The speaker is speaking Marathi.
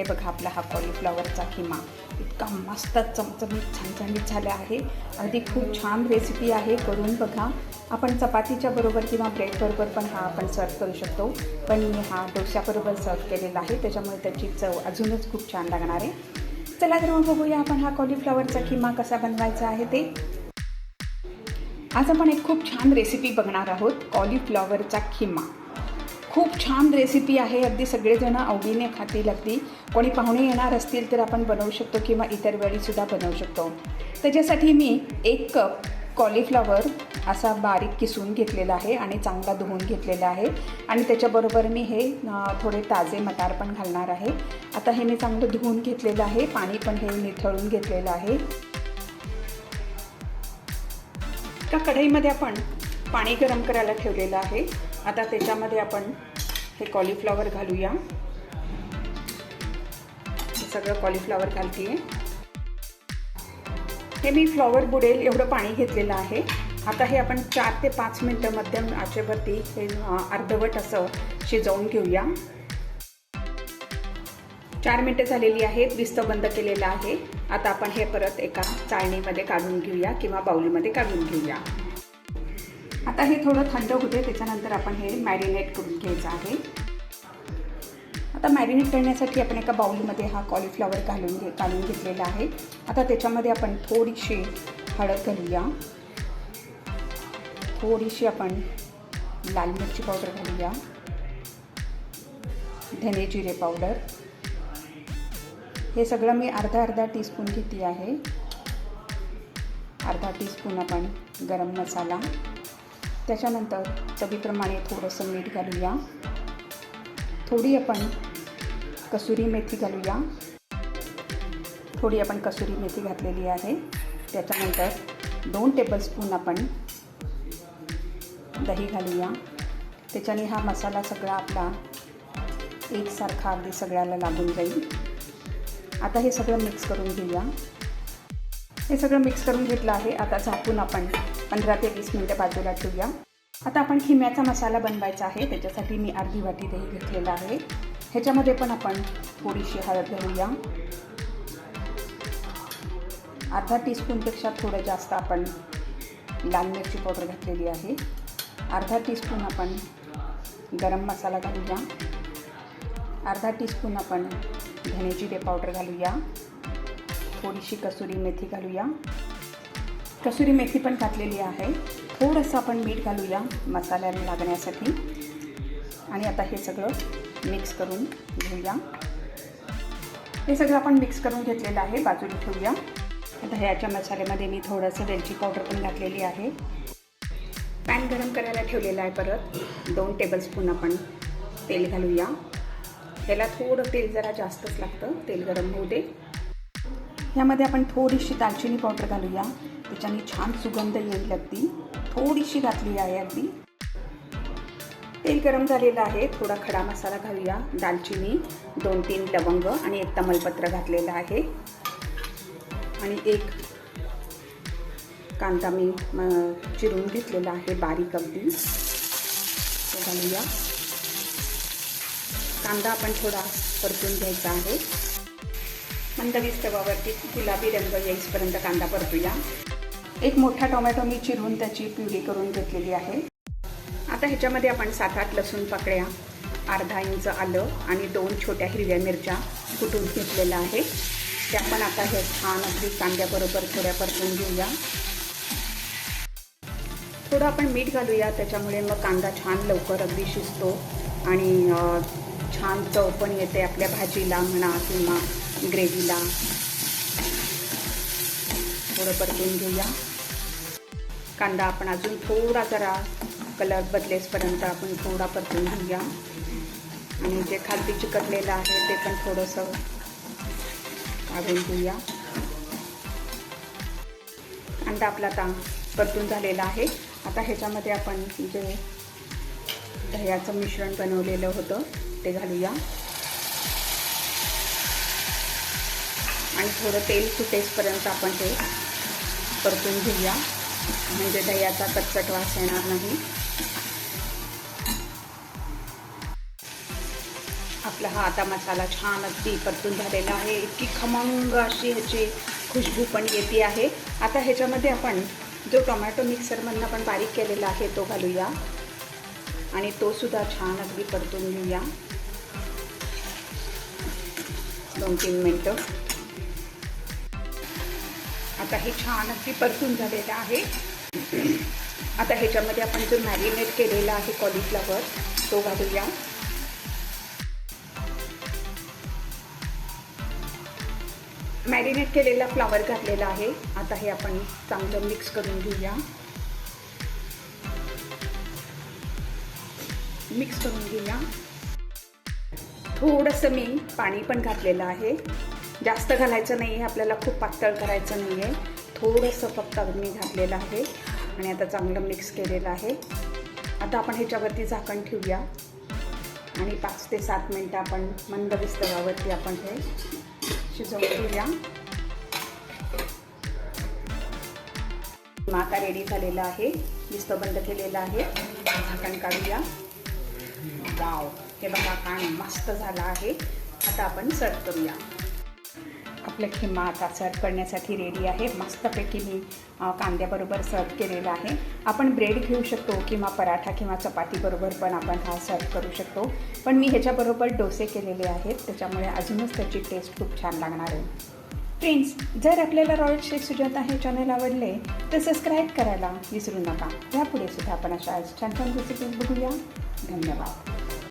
हे बघा आपला हा कॉलीफ्लॉवरचा किमा. इतका मस्त चमचमीत छानछानीत झाला आहे. अगदी खूप छान रेसिपी आहे. करून बघा. आपण चपातीच्या बरोबर किंवा ब्रेडबरोबर पण हा आपण सर्व करू शकतो. पण मी हा डोश्याबरोबर सर्व केलेला आहे. त्याच्यामुळे त्याची चव अजूनच खूप छान लागणार आहे. चला तर मग बघूया आपण हा कॉलीफ्लॉवरचा किमा कसा बनवायचा आहे ते. आज आपण एक खूप छान रेसिपी बघणार आहोत. कॉलीफ्लॉवरचा खिमा खूप छान रेसिपी आहे. अगदी सगळेजण आवडीने खातील अगदी. कोणी पाहुणे येणार असतील तर आपण बनवू शकतो किंवा इतर वेळीसुद्धा बनवू शकतो. त्याच्यासाठी मी एक कप कॉलीफ्लॉवर असा बारीक किसून घेतलेला आहे आणि चांगला धुवून घेतलेला आहे. आणि त्याच्याबरोबर मी हे थोडे ताजे मटार पण घालणार आहे. आता हे मी चांगलं धुवून घेतलेलं आहे. पाणी पण हे निथळून घेतलेलं आहे. त्या कढईमध्ये आपण पाणी गरम करायला ठेवलेलं आहे. आता त्याच्यामध्ये आपण हे कॉलीफ्लॉवर घालूया. सगळं कॉलीफ्लॉवर घालते हे मी फ्लॉवर बुडेल एवढं पाणी घेतलेलं आहे. आता हे आपण चार ते पाच मिनटं मध्यम आचेवरती हे अर्धवट असं शिजवून घेऊया. चार मिनटं झालेली आहेत विस्त बंद केलेलं आहे. आता आपण हे परत एका चाळणीमध्ये काढून घेऊया किंवा बाऊलीमध्ये काढून घेऊया. आता हे थोडं थंड होते त्याच्यानंतर आपण हे मॅरिनेट करून घ्यायचं आहे. आता मॅरिनेट करण्यासाठी आपण एका बाउलीमध्ये हा कॉलीफ्लॉवर घालून घे काढून घेतलेला आहे. आता त्याच्यामध्ये आपण थोडीशी हळद घालूया. थोडीशी आपण लाल मिरची पावडर घालूया. धने जिरे पावडर. हे सगळं मी अर्धा अर्धा टीस्पून घेते आहे. अर्धा टीस्पून आपण गरम मसाला. त्याच्यानंतर चवीप्रमाणे थोडंसं मीठ घालूया. थोडी आपण कसुरी मेथी घालूया. थोडी आपण कसुरी मेथी घातलेली आहे. त्याच्यानंतर दोन टेबलस्पून आपण दही घालूया. त्याच्याने हा मसाला सगळा आपला एकसारखा अगदी सगळ्याला लागून जाईल. आता हे सगळं मिक्स करून घेऊया. हे सगळं मिक्स करून घेतलं आहे. आता झाकून आपण पंधरा ते वीस मिनटं बाजूला ठेवूया. आता आपण खिम्याचा मसाला बनवायचा आहे. त्याच्यासाठी मी अर्धी वाटी दही घेतलेला आहे. ह्याच्यामध्ये पण आपण थोडीशी हळद घालूया. अर्धा टीस्पूनपेक्षा थोडं जास्त आपण लाल मिरची पावडर घातलेली आहे. अर्धा टीस्पून आपण गरम मसाला घालूया. अर्धा टीस्पून आपण धने जिरे पावडर घालूया. थोडीशी कसुरी मेथी घालूया. कसुरी मेथी पण घातलेली आहे. थोडंसं आपण मीठ घालूया मसाल्याला लागण्यासाठी. आणि आता हे सगळं मिक्स करून घेऊया. हे सगळं आपण मिक्स करून घेतलेलं आहे बाजूला ठेवूया. आता ह्याच्या मसाल्यामध्ये मी थोडंसं वेलची पावडर पण घातलेली आहे. पॅन गरम करायला ठेवलेला आहे परत. दोन टेबलस्पून आपण तेल घालूया. ह्याला थोडं तेल जरा जास्तच लागतं तेल गरम होऊ दे. ह्यामध्ये आपण थोडीशी दालचिनी पावडर घालूया. त्याच्याने छान सुगंध येईल अगदी. थोडीशी घातली आहे अगदी. तेल गरम झालेलं आहे. थोडा खडा मसाला घालूया. दालचिनी दोन तीन लवंग आणि एक तमलपत्र घातलेलं आहे. आणि एक कांदा मी चिरून घेतलेला आहे. बारीक अगदी. तो घालूया. कांदा आपण थोडा परतून घ्यायचा आहे. मंदवीस तवावरती गुलाबी रंग येईसपर्यंत कांदा परतूया. एक मोठा टोमॅटो मी चिरून त्याची प्युरी करून घेतलेली आहे. आता ह्याच्यामध्ये आपण सात आठ लसूण पाकळ्या अर्धा इंच आलं आणि दोन छोट्या हिरव्या मिरच्या कुटून घेतलेल्या आहे त्या पण आता हे छान अगदी कांद्याबरोबर थोड्या परतून घेऊया. थोडं आपण मीठ घालूया त्याच्यामुळे मग कांदा छान लवकर अगदी शिजतो आणि छान चव पण येते आपल्या भाजीला म्हणा किंवा ग्रेव्हीला. थोडं परतून घेऊया. कांदा आपण अजून थोडा जरा कलर बदलेसपर्यंत आपण थोडा परतून घेऊया. आणि जे खालती चिकटलेलं आहे ते पण थोडंसं काढून घेऊया. कांदा आपला आता परतून झालेला आहे. आता ह्याच्यामध्ये आपण जे दह्याचं मिश्रण बनवलेलं होतं ते घालूया. आणि थोडं तेल सुटेसपर्यंत आपण ते परतून घेऊया. म्हणजे दह्याचा कच्चट वास येणार नाही. आपला हा आता मसाला छान अगदी परतून झालेला आहे. इतकी खमंग अशी ह्याची खुशबू पण येते आहे. आता ह्याच्यामध्ये आपण जो टोमॅटो मिक्सरमधनं आपण बारीक केलेला आहे तो घालूया. आणि तोसुद्धा छान अगदी परतून घेऊया. दोन तीन मिनटं. आता हे छान अगदी परतून झालेलं आहे. आता ह्याच्यामध्ये आपण जो मॅरिनेट केलेला आहे कॉलीफ्लावर तो घालूया. मॅरिनेट केलेला फ्लावर घातलेला आहे. आता हे आपण चांगलं मिक्स करून घेऊया. मिक्स करून घेऊया. थोडंसं मी पाणी पण घातलेलं आहे. जास्त घालायचं नाही आहे आपल्याला खूप पातळ करायचं नाही आहे थोडंसं फक्त मी घातलेलं आहे आणि आता चांगलं मिक्स केलेलं आहे. आता आपण ह्याच्यावरती झाकण ठेवूया. आणि पाच ते सात मिनटं आपण मंद विस्तवावरती आपण हे शिजवून घेऊया माता रेडी झालेला आहे. दिसतं बंद केलेला आहे. झाकण काढूया. वाव हे बघा कान मस्त झाला आहे. आता आपण सर्व करूया. आपलं खिमा आता सर्व करण्यासाठी रेडी आहे. मस्तपैकी मी कांद्याबरोबर सर्व केलेला आहे. आपण ब्रेड घेऊ शकतो किंवा पराठा किंवा चपातीबरोबर पण आपण हा सर्व करू शकतो. पण मी ह्याच्याबरोबर डोसे केलेले आहेत. त्याच्यामुळे अजूनच त्याची टेस्ट खूप छान लागणार आहे. फ्रेंड्स जर आपल्याला रॉयल शेफ सुजाता हे चॅनल आवडले तर सबस्क्राईब करायला विसरू नका. यापुढे सुद्धा आपण अशा छान छान रेसिपीज बघूया. धन्यवाद.